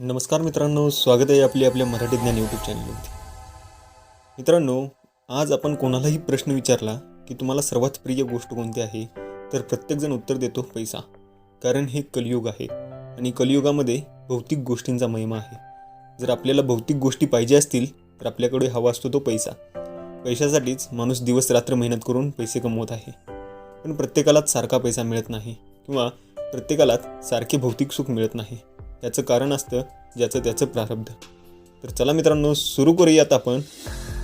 नमस्कार मित्रांनो स्वागत आहे आपली आपल्या मराठी ज्ञान यूट्यूब चॅनलवरती मित्रांनो आज आपण कोणालाही प्रश्न विचारला की तुम्हाला सर्वात प्रिय गोष्ट कोणती आहे तर प्रत्येकजण उत्तर देतो पैसा. कारण हे कलियुग आहे आणि कलियुगामध्ये भौतिक गोष्टींचा महिमा आहे. जर आपल्याला भौतिक गोष्टी पाहिजे असतील तर आपल्याकडे हवा असतो तो पैसा. पैशासाठीच माणूस दिवस रात्र मेहनत करून पैसे कमवत आहे. पण प्रत्येकालाच सारखा पैसा मिळत नाही किंवा प्रत्येकालाच सारखे भौतिक सुख मिळत नाही. त्याचं कारण असतं ज्याचं त्याचं प्रारब्ध. तर चला मित्रांनो सुरू करूयात आपण.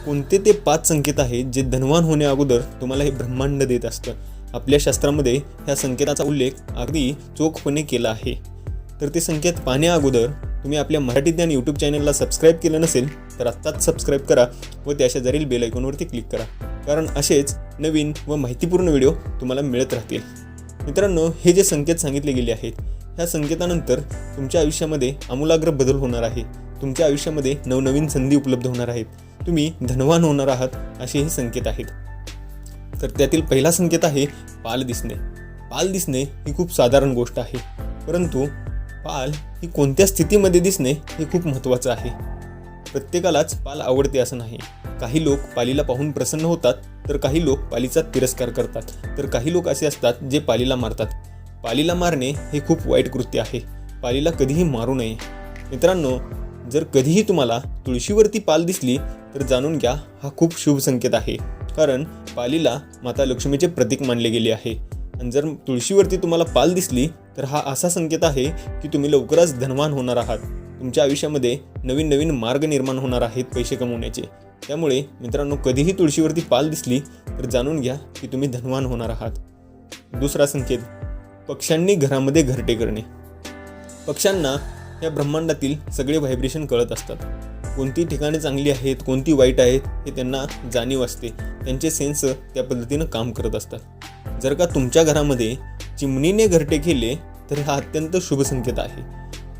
कोणते ते पाच संकेत आहेत जे धनवान होण्या अगोदर तुम्हाला हे ब्रह्मांड देत असतं? आपल्या शास्त्रामध्ये ह्या संकेताचा उल्लेख अगदी चोखपणे केला आहे. तर ते संकेत पाहण्या अगोदर तुम्ही आपल्या मराठी ज्ञान यूट्यूब चॅनलला सबस्क्राईब केलं नसेल तर आत्ताच सबस्क्राईब करा व त्या शेजारील बेल आयकॉनवरती क्लिक करा. कारण असेच नवीन व माहितीपूर्ण व्हिडिओ तुम्हाला मिळत राहतील. मित्रांनो हे जे संकेत सांगितले गेले आहेत ह्या संकेतानंतर तुमच्या आयुष्यामध्ये आमूलाग्र बदल होणार आहे. तुमच्या आयुष्यामध्ये नवनवीन संधी उपलब्ध होणार आहेत. तुम्ही धनवान होणार आहात असे हे संकेत आहेत. तर त्यातील पहिला संकेत आहे पाल दिसणे. पाल दिसणे ही खूप साधारण गोष्ट आहे. परंतु पाल ही कोणत्या स्थितीमध्ये दिसणे हे खूप महत्त्वाचं आहे. प्रत्येकालाच पाल आवडते असं नाही. काही लोक पालीला पाहून प्रसन्न होतात तर काही लोक पालीचा तिरस्कार करतात. तर काही लोक असे असतात जे पालीला मारतात. पालीला मारणे हे खूप वाईट कृत्य आहे. पालीला कधीही मारू नये. मित्रांनो जर कधीही तुम्हाला तुळशीवरती पाल दिसली तर जाणून घ्या हा खूप शुभ संकेत आहे. कारण पालीला माता लक्ष्मीचे प्रतीक मानले गेले आहे. आणि जर तुळशीवरती तुम्हाला पाल दिसली तर हा असा संकेत आहे की तुम्ही लवकरच धनवान होणार आहात. तुमच्या आयुष्यामध्ये नवीन नवीन मार्ग निर्माण होणार आहेत पैसे कमवण्याचे. त्यामुळे मित्रांनो कधीही तुळशीवरती पाल दिसली तर जाणून घ्या की तुम्ही धनवान होणार आहात. दुसरा संकेत पक्ष्यांनी घरामध्ये घरटे करणे. पक्ष्यांना या ब्रह्मांडातील सगळे व्हायब्रेशन कळत असतात. कोणती ठिकाणे चांगली आहेत कोणती वाईट आहेत हे त्यांना जाणीव असते. त्यांचे सेन्स त्या पद्धतीनं काम करत असतात. जर का तुमच्या घरामध्ये चिमणीने घरटे केले तर हा अत्यंत शुभ संकेत आहे.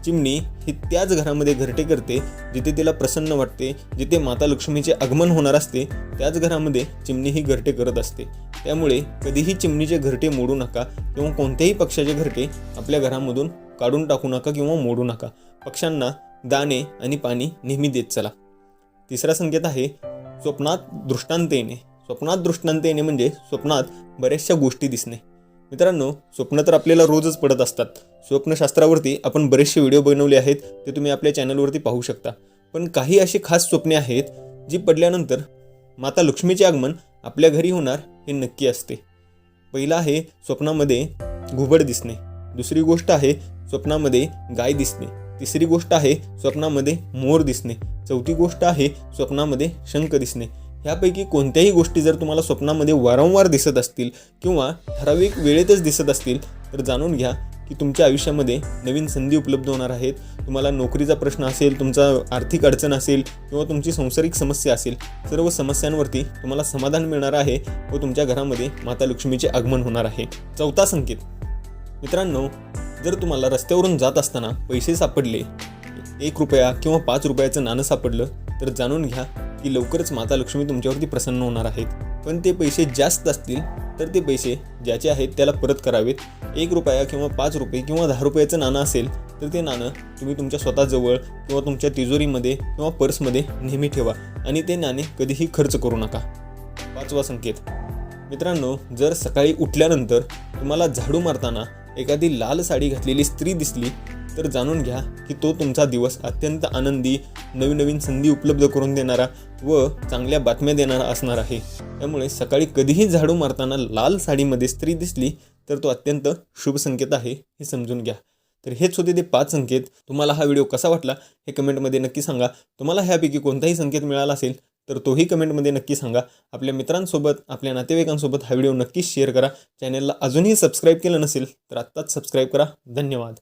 चिमणी ही त्याच घरामध्ये घरटे करते जिथे तिला प्रसन्न वाटते जिथे माता लक्ष्मीचे आगमन होणार असते त्याच घरामध्ये चिमणी ही घरटे करत असते. त्यामुळे कधीही चिमणीचे घरटे मोडू नका किंवा कोणत्याही पक्षाचे घरटे आपल्या घरामधून काढून टाकू नका किंवा मोडू नका. पक्ष्यांना दाणे आणि पाणी नेहमी देत चला. तिसरा संकेत आहे स्वप्नात दृष्टांत येणे. स्वप्नात दृष्टांत येणे म्हणजे स्वप्नात बऱ्याचशा गोष्टी दिसणे. मित्रांनो स्वप्न तर आपल्याला रोजच पडत असतात. स्वप्नशास्त्रावरती आपण बरेचसे व्हिडिओ बनवले आहेत ते तुम्ही आपल्या चॅनलवरती पाहू शकता. पण काही अशी खास स्वप्ने आहेत जी पडल्यानंतर माता लक्ष्मीचे आगमन आपल्या घरी होणार हे नक्की असते. पहिला आहे स्वप्नामध्ये घुबड दिसणे. दुसरी गोष्ट आहे स्वप्नामध्ये गाय दिसणे. तिसरी गोष्ट आहे स्वप्नामध्ये मोर दिसणे. चौथी गोष्ट आहे स्वप्नामध्ये शंख दिसणे. ह्यापैकी कोणत्याही गोष्टी जर तुम्हाला स्वप्नामध्ये वारंवार दिसत असतील किंवा ठराविक वेळेतच दिसत असतील तर जाणून घ्या की तुमच्या आयुष्यामध्ये नवीन संधी उपलब्ध होणार आहेत. तुम्हाला नोकरीचा प्रश्न असेल तुमचा आर्थिक अडचण असेल किंवा तुमची संसारिक समस्या असेल सर्व समस्यांवरती तुम्हाला समाधान मिळणार आहे व तुमच्या घरामध्ये माता लक्ष्मीचे आगमन होणार आहे. चौथा संकेत. मित्रांनो जर तुम्हाला रस्त्यावरून जात असताना पैसे सापडले एक रुपया किंवा पाच रुपयाचं नाणं सापडलं तर जाणून घ्या की लवकरच माता लक्ष्मी तुमच्यावरती प्रसन्न होणार आहेत. पण ते पैसे जास्त असतील तर ते पैसे ज्याचे आहेत त्याला परत करावेत. एक रुपया किंवा पाच रुपये किंवा दहा रुपयाचं नाणं असेल तर ते नाणं तुम्ही तुमच्या स्वतःजवळ किंवा तुमच्या तिजोरीमध्ये किंवा पर्समध्ये नेहमी ठेवा आणि ते नाणे कधीही खर्च करू नका. पाचवा संकेत. मित्रांनो जर सकाळी उठल्यानंतर तुम्हाला झाडू मारताना एखादी लाल साडी घातलेली स्त्री दिसली तर जाणून घ्या की तो तुमचा दिवस अत्यंत आनंदी नवीन नवीन संधी उपलब्ध करून देणारा व चांगल्या बातम्या देणारा असणार आहे. त्यामुळे सकाळी कधीही झाडू मारताना लाल साडीमध्ये स्त्री दिसली तर तो अत्यंत शुभ संकेत आहे हे समजून घ्या. तर हेच होते ते पाच संकेत. तुम्हाला हा व्हिडिओ कसा वाटला हे कमेंटमध्ये नक्की सांगा. तुम्हाला ह्यापैकी कोणताही संकेत मिळाला असेल तर तोही कमेंटमध्ये नक्की सांगा. आपल्या मित्रांसोबत आपल्या नातेवाईकांसोबत हा व्हिडिओ नक्कीच शेअर करा. चॅनलला अजूनही सबस्क्राईब केलं नसेल तर आत्ताच सबस्क्राईब करा. धन्यवाद.